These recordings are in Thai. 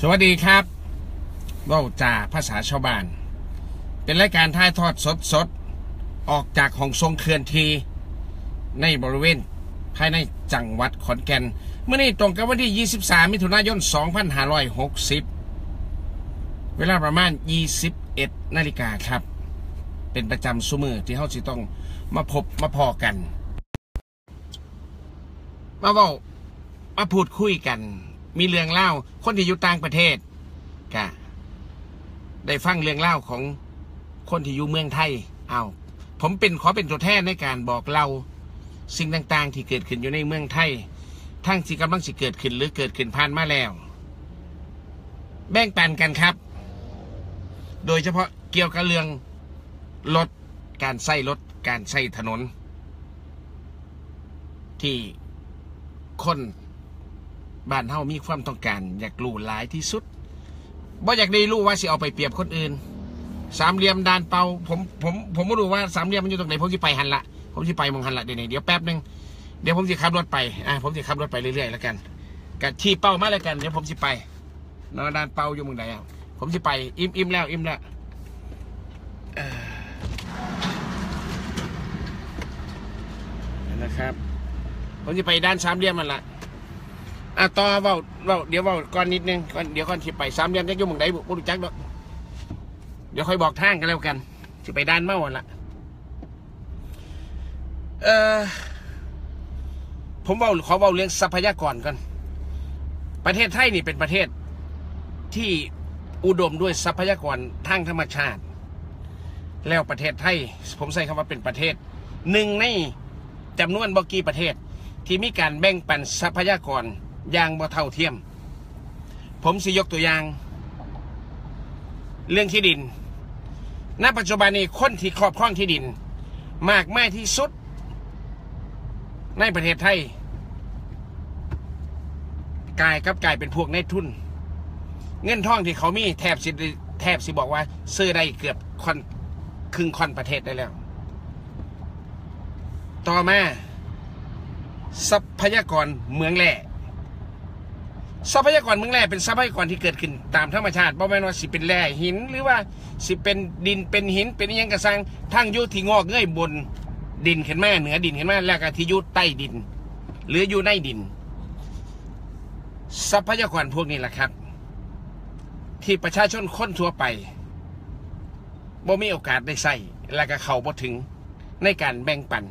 สวัสดีครับเว่าจ่าภาษาชาวบ้าน เป็นรายการถ่ายทอดสดสดออกจากห้องทรงเคลื่อนที ในบริเวณภายในจังหวัดขอนแก่น เมื่อนี้ตรงกับวันที่ 23 มิถุนายน 2560 เวลาประมาณ 21 นาฬิกาครับ เป็นประจำสุมือที่เขาสิต้องมาพบมาพอกัน มาเว้ามาพูดคุยกัน มีเรื่องเล่าคนที่อยู่ต่างประเทศกะได้ฟังเรื่องเล่าของคนที่อยู่เมืองไทย เอาผมเป็นขอเป็นตัวแทนในการบอกเล่าสิ่งต่างๆ ที่เกิดขึ้นอยู่ในเมืองไทย ทั้งที่กำลังสิเกิดขึ้นหรือเกิดขึ้นผ่านมาแล้ว แบ่งปันกันครับ โดยเฉพาะเกี่ยวกับเรื่องรถการใช้รถการใช้ถนน ที่คน บ้านเฮามีความต้องการ อยากรู้หลายที่สุดบ่อยากได้รู้ว่าสิเอาไปเปรียบคนอื่น สามเหลี่ยมดานเปาผมผมผมไม่รู้ว่าสามเหลี่ยมมันอยู่ตรงไหนผมจะไปหันละผมจะไปมองหันละเดี๋ยวนี้เดี๋ยวแป๊บหนึงเดี๋ยวผมจะขับรถไปอะผมจะขับรถไปเรื่อยๆแล้วกันกัชี้เป้ามาแล้วกันเดี๋ยวผมจะไปนอนดานเปาอยู่เมืองใดอะผมจะไปอิ่มอิ่มแล้วอิ่มแล้วนะครับผมจะไปด้านสามเหลี่ยมมันละ อะต่อเว่าเว่าเดี๋ยวเว่าก่อนนิดนึงก่อนเดี๋ยวก่อนที่ไปสามเหลี่ยมจะอยู่เมืองใดบุรู้จักดอกเดี๋ยวค่อยบอกทางกันแล้วกันจะไปด้านเมาวันละเออผมเว่าขอเว่าเรื่องทรัพยากรก่อนประเทศไทยนี่เป็นประเทศที่อุดมด้วยทรัพยากรทางธรรมชาติ แล้วประเทศไทย ผมใช้คำว่าเป็นประเทศหนึ่งในจำนวนบกี่ประเทศที่มีการแบ่งปันทรัพยากร อย่างบ่เท่าเทียม ผมสิยกตัวอย่าง เรื่องที่ดิน ณ ปัจจุบันนี้คนที่ครอบครองที่ดิน มากมายที่สุด ในประเทศไทยกลายกับกลายเป็นพวกในทุน เงินทองที่เขามีแทบสิแทบสิบอกว่า ซื้อได้เกือบคอนครึ่งคอนประเทศได้แล้ว ต่อมาทรัพยากรเมืองแร่ ทรัพยากรเมืองแร่เป็นทรัพยากรที่เกิดขึ้นตามธรรมชาติบ่แม่นว่าสิเป็นแร่หิน หรือว่าสิเป็นดินเป็นหินเป็นอิหยังกระซังทั้งอยู่ที่งอกเงยบนดินขึ้นมาเหนือดินขึ้นมาแล้วก็ที่อยู่ใต้ดิน หรืออยู่ในดิน ทรัพยากรพวกนี้แหละครับ ที่ประชาชนคนทั่วไปบ่มีโอกาสได้ใส่แล้วก็เข้าบ่ถึงในการแบ่งปัน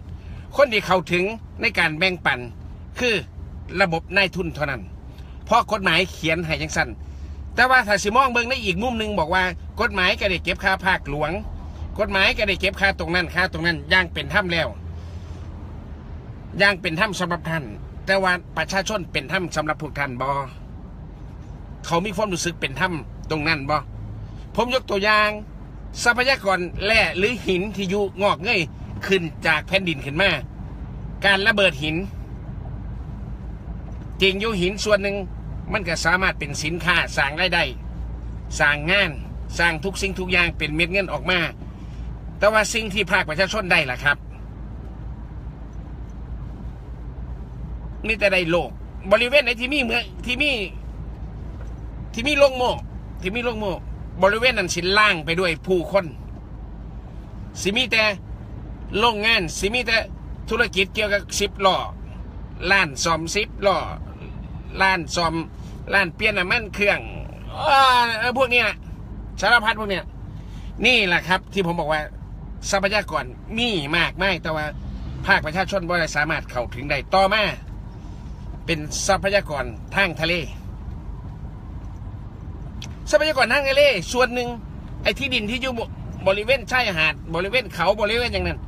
คนที่เข้าถึงในการแบ่งปัน คือระบบนายทุนเท่านั้น เพราะกฎหมายเขียนให้จังสั้นแต่ว่าถ้าสิมองเบิ่งในอีกมุมหนึ่งบอกว่ากฎหมายก็ได้เก็บค่าภาคหลวง กฎหมายก็ได้เก็บค่าตรงนั้นค่าตรงนั้นย่างเป็นธรรมแล้วย่างเป็นธรรมสำหรับท่าน แต่ว่าประชาชนเป็นธรรมสำหรับพวกท่านบอเขามีความรู้สึกเป็นธรรมตรงนั้นบอผมยกตัวอย่าง ทรัพยากรแร่หรือหินที่อยู่งอกเงยขึ้นจากแผ่นดินขึ้นมาการระเบิดหิน จริงอยู่หินส่วนหนึ่งมันก็สามารถเป็นสินค้าสร้างรายได้สร้างงานสร้างทุกสิ่งทุกอย่างเป็นเม็ดเงินออกมา แต่ว่าสิ่งที่ภาคประชาชนได้ล่ะครับนี่แต่ได้โลก บริเวณไหนที่มีเมืองที่มีที่มีโลงโมที่มีโลงโมบริเวณนั้นสินล่างไปด้วยผู้คนสิมีแต่โรงงานสิมีแต่ธุรกิจเกี่ยวกับสิบล้อล้านซอมสิบล้อ ล้านซ่อมล้านเปลี่ยนน้ำมันเครื่องอ่าพวกนี้ยสารพัดพวกเนี้ยนี่แหละครับ ที่ผมบอกว่าทรัพยากรมีมากไม่แต่ว่าภาคประชาชนบ่ได้สามารถเข้าถึงได้ต่อมาเป็นทรัพยากรทางทะเล ทรัพยากรทางทะเล ส่วนหนึ่งไอ้ที่ดินที่อยู่บริเวณชายหาด บริเวณเขาบริเวณอย่างนั้น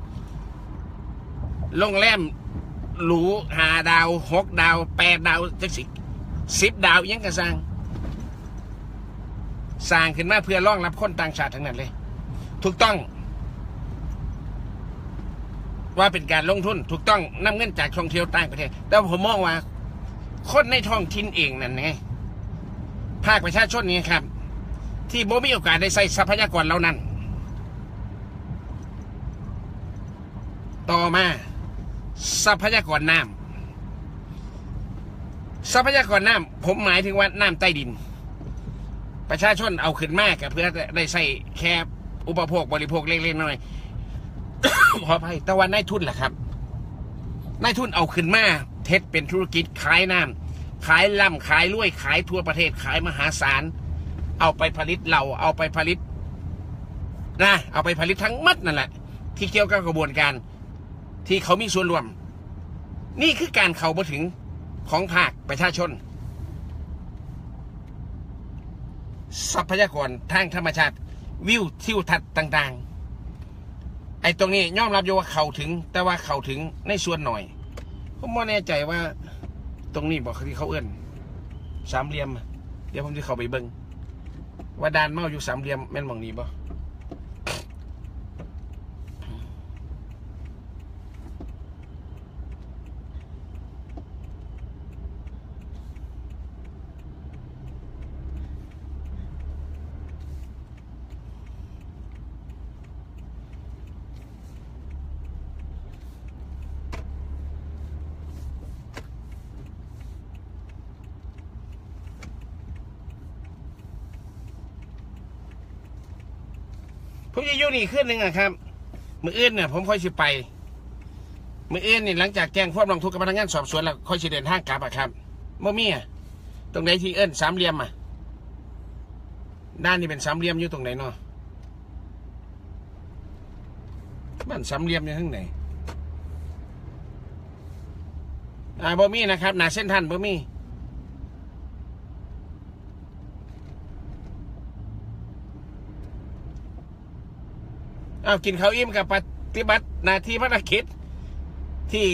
โรงแรมหรูหาดาวหกดาวแปดดาวจักสิ สิบดาวยังกระสร้าง สร้างขึ้นมาเพื่อรองรับคนต่างชาติทั้งนั้นเลย ถูกต้อง ว่าเป็นการลงทุน ถูกต้องนำเงินจากท่องเที่ยวต่างประเทศ แต่ผมมองว่า คนในท้องถิ่นเองนั่นไงภาคประชาชนนี่ครับ ที่บ่มีโอกาสได้ใส่ทรัพยากรเหล่านั้น ต่อมา ทรัพยากรน้ำ ทรัพยากรน้ำผมหมายถึงว่าน้ำใต้ดิน ประชาชนเอาขึ้นมากกับเพื่อได้ใส่แค่อุปโภคบริโภคเล็กๆน้อยๆขออภัยแต่ว่านายทุนแหละครับนายทุนเอาขึ้นมาเท็ดเป็นธุรกิจขายน้ำขายล่ำขายรวยขายทั่วประเทศขายมหาศาลเอาไปผลิตเหล่าเอาไปผลิตนะเอาไปผลิตทั้งมัดนั่นแหละ ที่เกี่ยวกับกระบวนการที่เขามีส่วนร่วม นี่คือการเขามาถึง ของภาคประชาชน ทรัพยากรทางธรรมชาติ วิวทิวทัศน์ต่าง ๆ ไอ้ตรงนี้ยอมรับอยู่ว่าเข้าถึง แต่ว่าเข้าถึงในส่วนหน่อยผมไม่แน่ใจว่า ตรงนี้บอกที่เขาเอื้อนสามเหลี่ยม เดี๋ยวผมจะเข้าไปเบิ้งว่าดานเมาอยู่สามเหลี่ยมแม่นหมองนี้บ่ ผมจะอยู่นี่ขึ้นหนึ่งอะครับ มืออื่นเนี่ยผมค่อยสิไป มืออื่นนี่หลังจากแจ้งความร้องทุกข์กับพนักงานสอบสวนแล้วค่อยสิเดินทางกลับอะครับบ่มีอะตรงไหนที่เอิ้นสามเหลี่ยมอะด้านนี้เป็นสามเหลี่ยมอยู่ตรงไหนเนาะบ้านสามเหลี่ยมอยู่ทั้งไหนอ่าบ่มีนะครับหนาเส้นทันบ่มี เอากินข้าวอิ่มกับปฏิบัติหน้าที่ภารกิจที่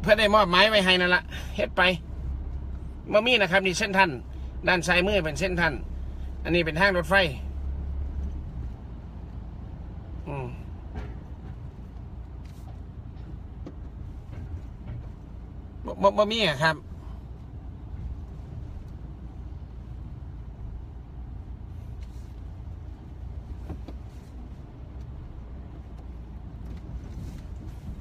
เพื่อได้มอบหมายไว้ให้นั่นละเฮ็ดไปมามีนะครับ นี่เส้นทันด้านซ้ายมือเป็นเส้นทันอันนี้เป็นทางรถไฟอืมบ่บ่บ่มีอะครับ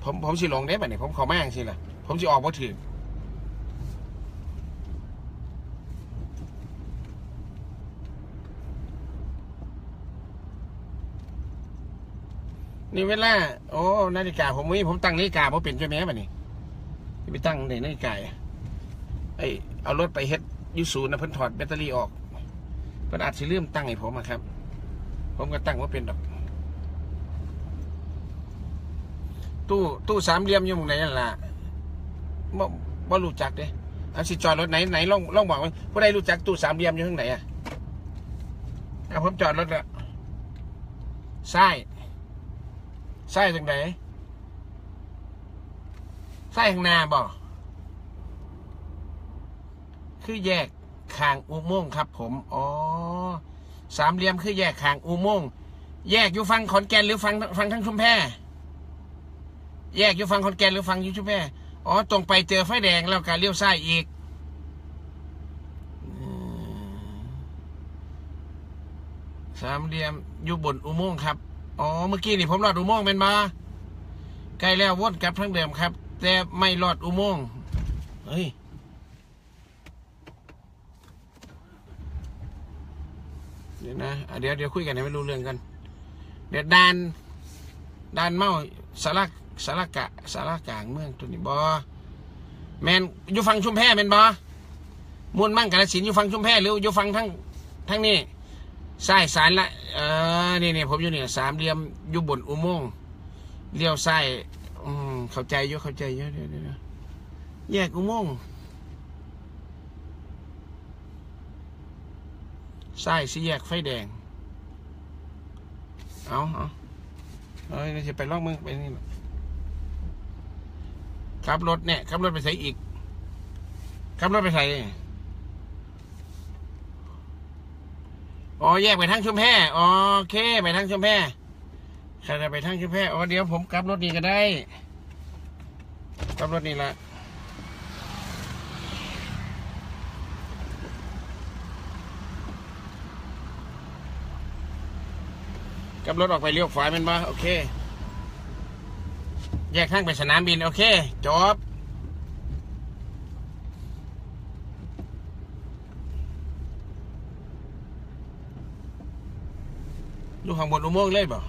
ผมผมสิลงได้ป่ะเนี่ยผมเขอแม่งสิล่ะ ผมสิออกบ่ถึงนี่เวลาโอ้นาฬิกาผมมีผมตั้งนาฬิกาผมเป็นใช่ไหมป่ะนี่ไปตั้งในนาฬิกาไอเอารถไปเฮ็ดยูศูนย์นะเพิ่นถอดแบตเตอรี่ออกเพิ่นอาจสิลืมตั้งให้ผมอะครับ ผมก็ตั้งว่าเป็นดอก ตู้ตู้สามเหลี่ยมอยู่ตรงไหนนั่นล่ะบ่บ่รู้จักเด้เอาสิจอดรถไหนไหนลองลองบอกว่าผู้ใดรู้จักตู้สามเหลี่ยมอยู่ตรงไหนอะเอาผมจอดรถละซ้ายซ้ายตรงไหนซ้ายข้างหน้าบ่คือแยกคางอุโมงค์ครับ ผมอ๋อสามเหลี่ยมคือแยกคางอุโมงค์แยกอยู่ฝั่งขอนแก่นหรือฝั่งฝั่งทั้งชุมแพ แยกอยู่ฝั่งขอนแก่นหรือฝั่งยูชุมแพอ๋อตรงไปเจอไฟแดงแล้วก็เลี้ยวซ้ายอีกสามเหลี่ยมอยู่บนอุโมงค์ครับ อ๋อ เมื่อกี้นี่ผมรอดอุโมงค์เป็นมาใกล้แล้ววนกลับทางเดิมครับ แต่ไม่รอดอุโมงค์เฮ้ยเดี๋ยวนะะเดี๋ยวเดี๋ยวคุยกันให้ไม่รู้เรื่องกัน เดี๋ยวดานดานเมาสาระ สาระกะสาระกลางเมืองตัวนี้บอแมนอยู่ฟังชุมแพแมนบอมวนมั่งกาลสินธุ์อยู่ฟังชุมแพหรืออยู่ฟังทั้งทั้งนี้ซ้ายสารละเออนี่นี่ผมอยู่เนี่ยสามเหลี่ยมอยู่บนอุโมงค์เลี้ยวซ้ายอืมเข้าใจเยอะเข้าใจเยอะเดี๋ยวเดี๋ยวแยกอุโมงค์ซ้ายสี่แยกไฟแดง เอาเอาเอ้ยจะไปล่องเมืองไปนี่ ขับรถเนี่ยขับรถไปใส่อีกขับรถไปใส่อ๋อแยกไปทางชุมแพโอเคไปทางชุมแพใครจะไปทางชุมแพอ๋อเดี๋ยวผมกลับรถนี้ก็ได้กลับรถนี้ละกลับรถออกไปเลี้ยวขวาเป็นบ่โอเค แยกทางไปสนามบิน โอเค จบลูข้างบนอุโมงเลยบ่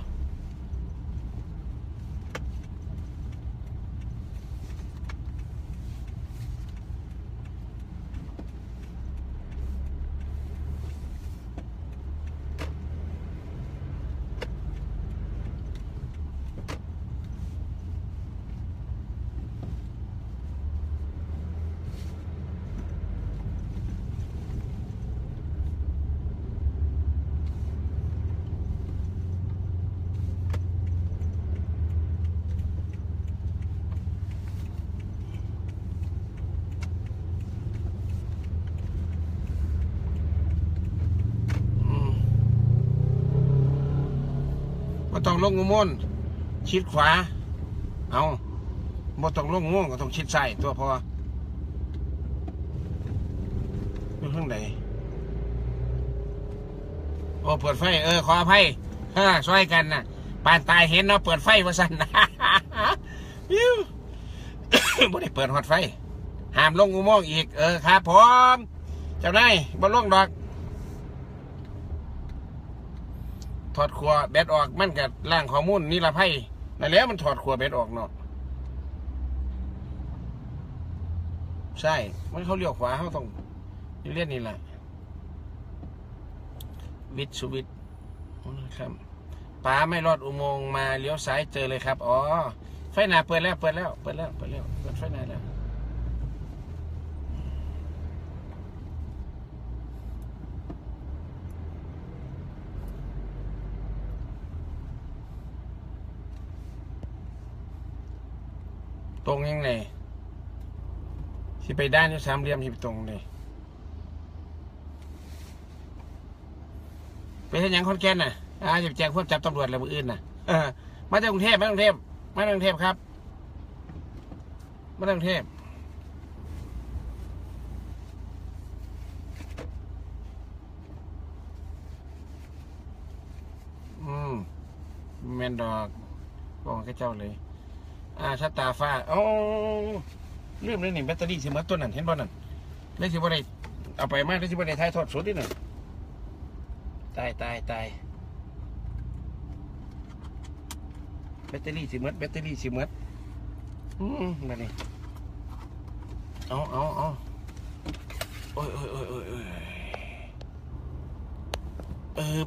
ต้องลงมงค์ชิดขวา เอาบ่ต้องลงอุโมงค์ก็ต้องชิดซ้ายตัวพออยู่ข้างไหนโอ้เปิดไฟ เออ ขออภัยฮ่าช่วยกันนะปานตายเห็นเนาะเปิดไฟว่าสั่นยิ้วบ่ได้เปิดหอดไฟ ห้ามลงอุโมงค์อีก เออครับผมจ้านายบ่ลงดอก ถอดขัวแบตออกมันกับล่างข้อมูลนี่ละไพ่นั่นแล้วมันถอดขัวแบตออกเนาะใช่ มันเขาเลี้ยวขวาเขาต้องเลียนนี่แหละ วิทย์สุวิทย์นะครับป๋าไม่รอดอุโมงค์มาเลี้ยวซ้ายเจอเลยครับ อ๋อ ไฟหน้าเปิดแล้ว เปิดแล้ว เปิดแล้ว เปิดแล้ว เปิดไฟหน้าแล้ว ตรงยังไงที่ไปด้านที่สามเหลี่ยมที่ไปตรงเลยไปเห็นยังคนแก่นน่ะอ่าจะไปแจ้งพวกจับตำรวจอะไรมืออื่นน่ะเออมาจากกรุงเทพมาจากกรุงเทพมาจากกรุงเทพครับ มาจากกรุงเทพอืมแมนดอกบอกให้เจ้าเลย อ่าชะตตาฟ้าโอ้เรื่องนี้นี่แบตเตอรี่สิมาตัวนั้นเห็นบ่นั่นเลยสิบ่ได้เอาไปมากเลยสิบ่ได้ถ่ายทอดสดดิน่ะตายตายตายแบตเตอรี่สิมดแบตเตอรี่สิมดอืมมานี่เอาเอาเอาโอ้ยโอ้ยโอ้ยโอ้ยโอ้ยเออ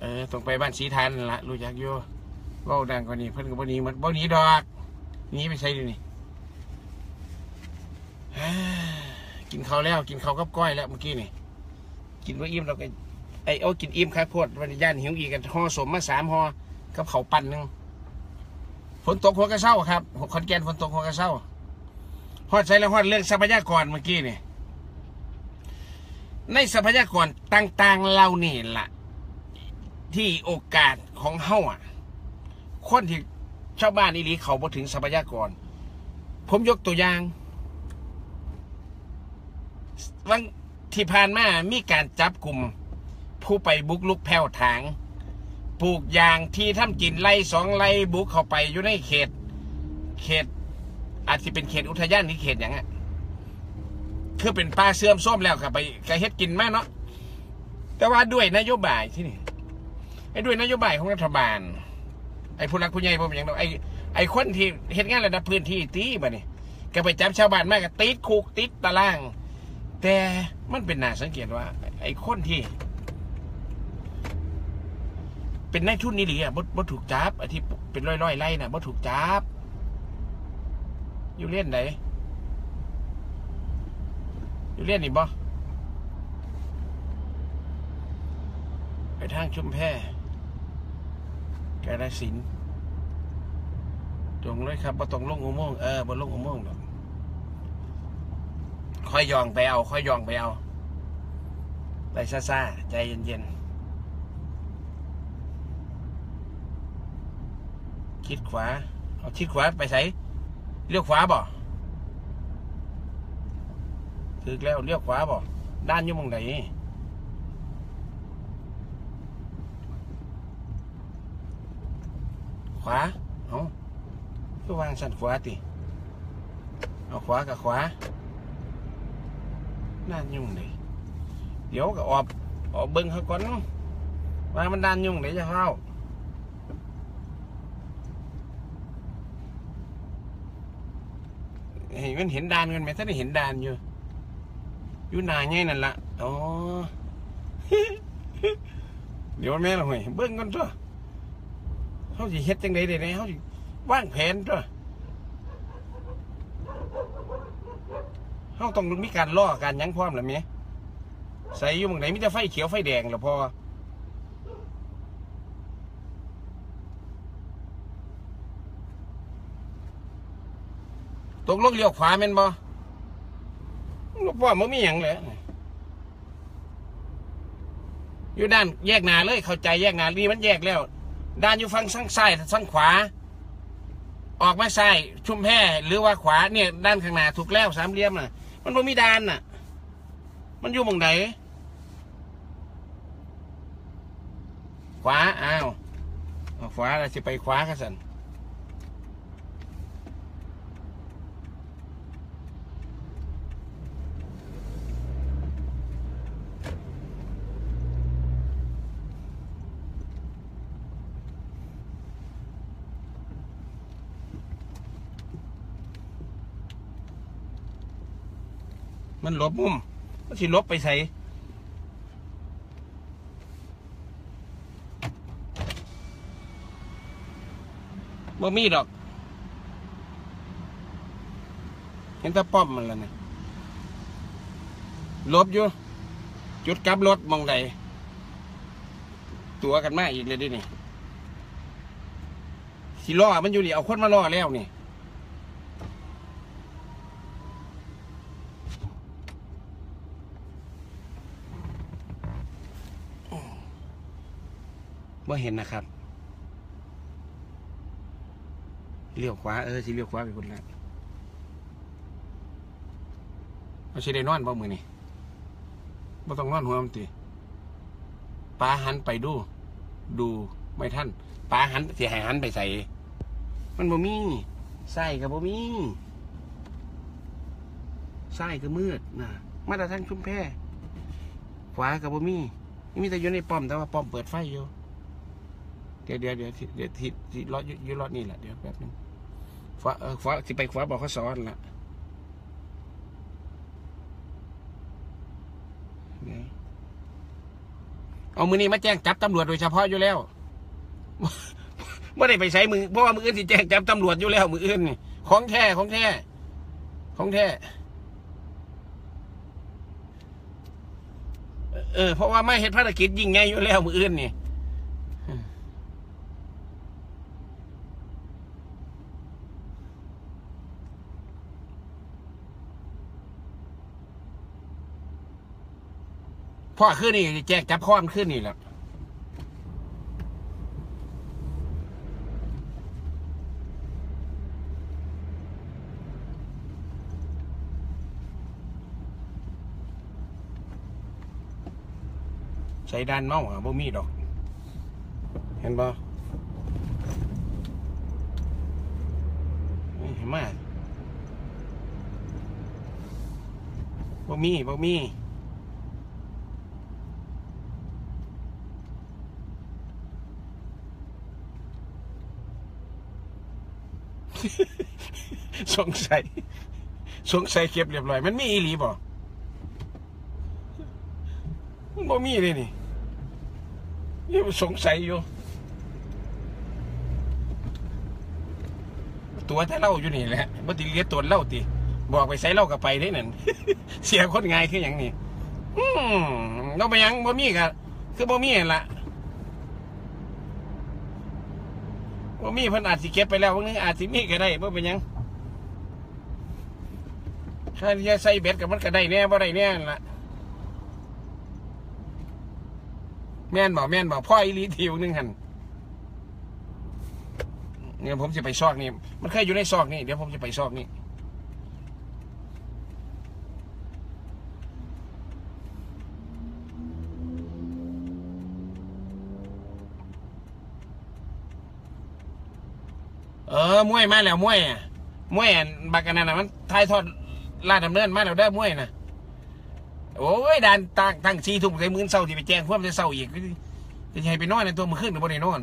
เออต้องไปบ้านสีทันละรู้จักอยู่ เว้าดังกว่านี้เพิ่นก็บ่หนีหมันบ่หนีดอกหนีไปใส่ดินี่กินข้าวแล้วกินข้าวกับก้อยแล้วเมื่อกี้นี่กินว่าอิ่มเราก็ไอ้เอากินอิ่มครับโพดวันนี้ย่านหิวอีกกันห่อสมมาสามห่อกับเขาปั่นหนึ่งฝนตกหัวกระเซ้าครับขอนแก่นฝนตกหัวกระเซ้าฮอดใช้แล้วฮอดเรื่องทรัพยากรเมื่อกี้นี่ในทรัพยากรต่างๆเรานี่ละที่โอกาสของเฮาอะ คนที่ชาวบ้านอีหลีเขาบ่ถึงทรัพยากร ผมยกตัวอย่างวันที่ผ่านมามีการจับกลุ่ม ผู้ไปบุกลุกแผ่วถางปลูกยางที่ทำกินไร่สองไร่บุกเข้าไปอยู่ในเขต เขต อาจจะเป็นเขตอุทยานหรือเขตอย่างอะคือเป็นป่าเสื่อมส้มแล้วครับไปกระเฮ็ดกินมากเนาะแต่ว่าด้วยนโยบายที่นี่ไอ้ด้วยนโยบายของรัฐบาล ไอ้ผู้หลักผู้ใหญ่ผมอย่างเราไอ้ไอ้คนที่เฮ็ดงานระดับพื้นที่ตีบ่นี่ยก็ไปจับชาวบ้านมากก็ติดคุกติดตาราง แต่มันเป็นน่าสังเกตว่า ไอ้คนที่ เป็นนายทุนนี่หรืออะบ่บ่ถูกจับไอ้ที่เป็นร้อยๆไร่น่ะบ่ถูกจับ อยู่เล่นไหนอยู่เล่นนี่บ่ไปทางชุมแพ กาฬสินตรงเลยครับบ่ต้องลงอุโมงค์เออบ่ลงอุโมงค์ดอกค่อยยองไปเอาค่อยยองไปเอา ไปซ่าๆใจเย็นๆคิดขวา เอาคิดขวาไปใส่เลี้ยวขวาบ่ถึกแล้วเลี้ยวขวาบ่ด้านยู่หมองไหน ขวาเอาก็วางสั่นขวาติเอาขวากับขวาน่ายุ่งเลยเดี๋ยวก็ออกออกเบิ้งเขาก่อนเนาะว่ามามันดันยุ่งเดี๋ยวจะเข้าเห็นมันเห็นดานกันไหมถ้าได้เห็นดานอยู่อยู่หนาไงนั่นละอ๋อ เดี๋ยวแม่เราห่วยเบิ้งกันตัว เขาสิเฮ็ดจังไดได้ไหนเขาสิวางแผนตัวเขาต้องมีการล่อการยั้งพร้อมหรือไมใส่อยู่หมองไหนมีแต่ไฟเขียวไฟแดงแล้วพอตกลงเลี้ยวขวาแม่นบ่ลูกพ่อมันมีหยังเลยอยู่ด้านแยกนาเลยเข้าใจแยกนานี่มันแยกแล้ว ด้านอยู่ฝั่งซ้างซ้ายซ้างขวา ออกมาซ้ายชุ่มแพหรือว่าขวาเนี่ยด้านข้างหน้าถูกแล้วสามเหลี่ยมน่ะ มันบ่มีด้านน่ะ มันอยู่หมองไหนขวาอ้าวขวาเราจะไปขวากันสัน มันหลบมุมมันสิหลบไปใส่บ่มีดอก เห็นต่ป้อมมันแล้วนี่หลบอยู่ จุดกลับรถมองใดตัวกันมาอีกเลยดินี่สิล่อมันอยู่ดิเอาคนมาล่อแล้วนี่ ว่าเห็นนะครับเลี้ยวขวาเออสิเลี้ยวขวาไปคนละเอาสิได้นอนบ่มือนี่บ่ต้องนอนหัวมันตีปลาหันไปดู ดูไม่ท่านปลาหันเสียหายหันไปใส่ มันบ่มีใส่กับบ่มีใส่ก็มืดนะมาแต่ทางชุมแพขวากับบ่มีนี่มีแต่อยู่ในป้อมแต่ว่าป้อมเปิดไฟอยู่ เดี๋ยวเดี๋ยวเดี๋ยวเดี๋ยวที่ที่รออยู่ยรอดนี่แหละเดี๋ยวแป๊บนึงฟ้าเออฟ้าที่ไปฟ้าบอกเขาสอนละเอามือนี้มาแจ้งจับตำรวจโดยเฉพาะอยู่แล้วไม่ได้ไปใช้มือเพราะว่ามืออื่นที่แจ้งจับตำรวจอยู่แล้ว มืออื่นนี่ของแท้ของแท้ของแท้เออเพราะว่าไม่เห็นภารกิจยิ่งไงอยู่แล้วมืออื่นนี่ พ่อขึ้นนี่แจกจับข้อมนขึ้นนี่แหละใส่ด้านเมาอะบ่มีดอก เห็นบ่เห็นไหมบ่มีบ่มี สงสัย สงสัยเก็บเรียบร้อย มันมีอีหลีบ่มันบ่มีเลยนี่นี่สงสัยอยู่ ตัวแต่เล่าอยู่นี่แหละบ่ติเลียตัวเล่าติบอกไปใส่เล่ากับไปได้นั่นเสียคนง่ายคืออย่างนี้อืมเราไปยังบ่มีกะคือบ่มีละ บ่มีเพิ่นอาจสิเก็บไปแล้วบางนึงอาจสิมีก็ได้บ่เป็นหยังถ้าจะใส่เบ็ดกับมันก็ได้แน่บ่ได้แน่นั่นล่ะแม่นบ่แม่นบ่พ่ออีหลีทิวนึงหันเนี่ยผมจะไปซอกนี่ มันเคยอยู่ในซอกนี่เดี๋ยวผมจะไปซอกนี่ ออมวยมาแล้วมวยอะมวยอันบักกันนั่นน่ะมันทายทอดลาดดำเนินมาแล้วได้อมวยน่ะ โอ้ยด่านตั้งตั้งชีทุ่มใส่มือเศร้าที่ไปแจ้งความจะเศร้าอีกจะให้ไปนอนในตัวมือขึ้นหรือบ่ได้นอน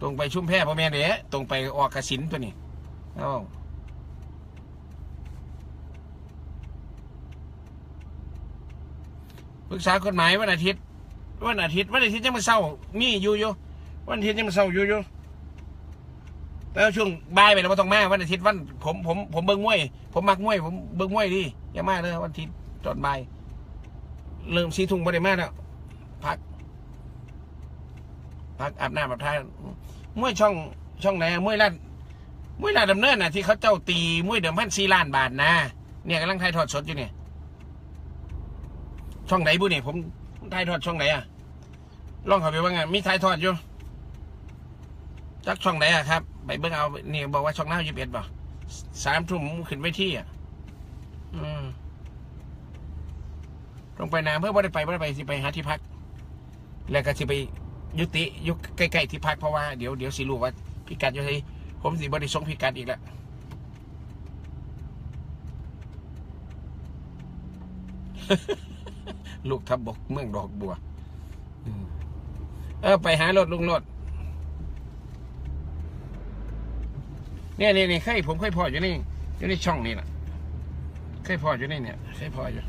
ตรงไปชุ่มแพร่พ่อแม่เด้ตรงไปออกกระสินตัวนี้เอ้าปรึกษากฎหมายวันอาทิตย์ วันอาทิตย์วันอาทิตย์ยังมาเศร้ามีอยู่อยู่วันอาทิตย์ยังมาเศร้าอยู่อยู่ แล้วช่วงบ่ายไปแล้วมาต้องมาวันอาทิตย์วันผมผมผมเบิ่งมวย ผมมักมวย ผมเบิ่งมวยดีอย่ามาเลยวันอาทิตย์ตอนบ่ายเริ่มสีทุ่งบ่ได้มาแล้วพัก พักอาบน้ำอาบท่ามวยช่องช่องไหนอะมวยลาดมวยลาดดำเนินน่ะที่เขาเจ้าตีมวยเดิมพันสี่ล้านบาทนะเนี่ยกำลังถ่ายทอดสดอยู่เนี่ย ช่องไหนบุนี่ผมถ่ายทอดช่องไหนอะลองเข้าไปว่าไงมีถ่ายทอดอยู่ จักช่องไหนอะครับ ไปเบิ่งเอานี่บอกว่าช่องหน้ายี่สิบเอ็ดป่ะสามทุ่มขึ้นไปที่อะอืมลงไปน้ำเพื่อบ่ได้ไปบ่ได้ไปสิไปหาที่พัก แล้วก็สิไปยุติยุใกล้ๆที่พักเพราะว่าเดี๋ยวเดี๋ยวสิรู้ว่าพิกัดอยู่ที่ผมสิบ่ได้ส่งพิกัดอีกแล้วลูกทับบกเมืองดอกบัวเออไปหารถลุงรถ เนี่ยเนี่ยเนี่ยเคยผมเคยพออยู่นี่อยู่ในช่องนี่แหละเคยพออยู่นี่เนี่ยเคยพออยู่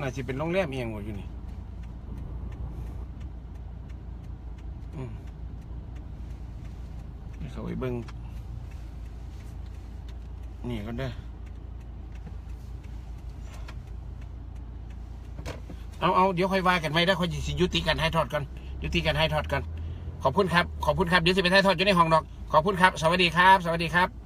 น่าจะเป็นโรงแรมเอียงหมดอยู่นี่เขาไปเบิ้ง นี่ก็ได้ เอาเอาเดี๋ยวค่อยว่ากันไหมได้ค่อยสิยุติการให้ทอดกัน ยุติการให้ทอดกัน ขอบคุณครับ ขอบคุณครับ เดี๋ยวสิไปให้ทอดอยู่ในห้องดอก ขอบคุณครับ สวัสดีครับ สวัสดีครับ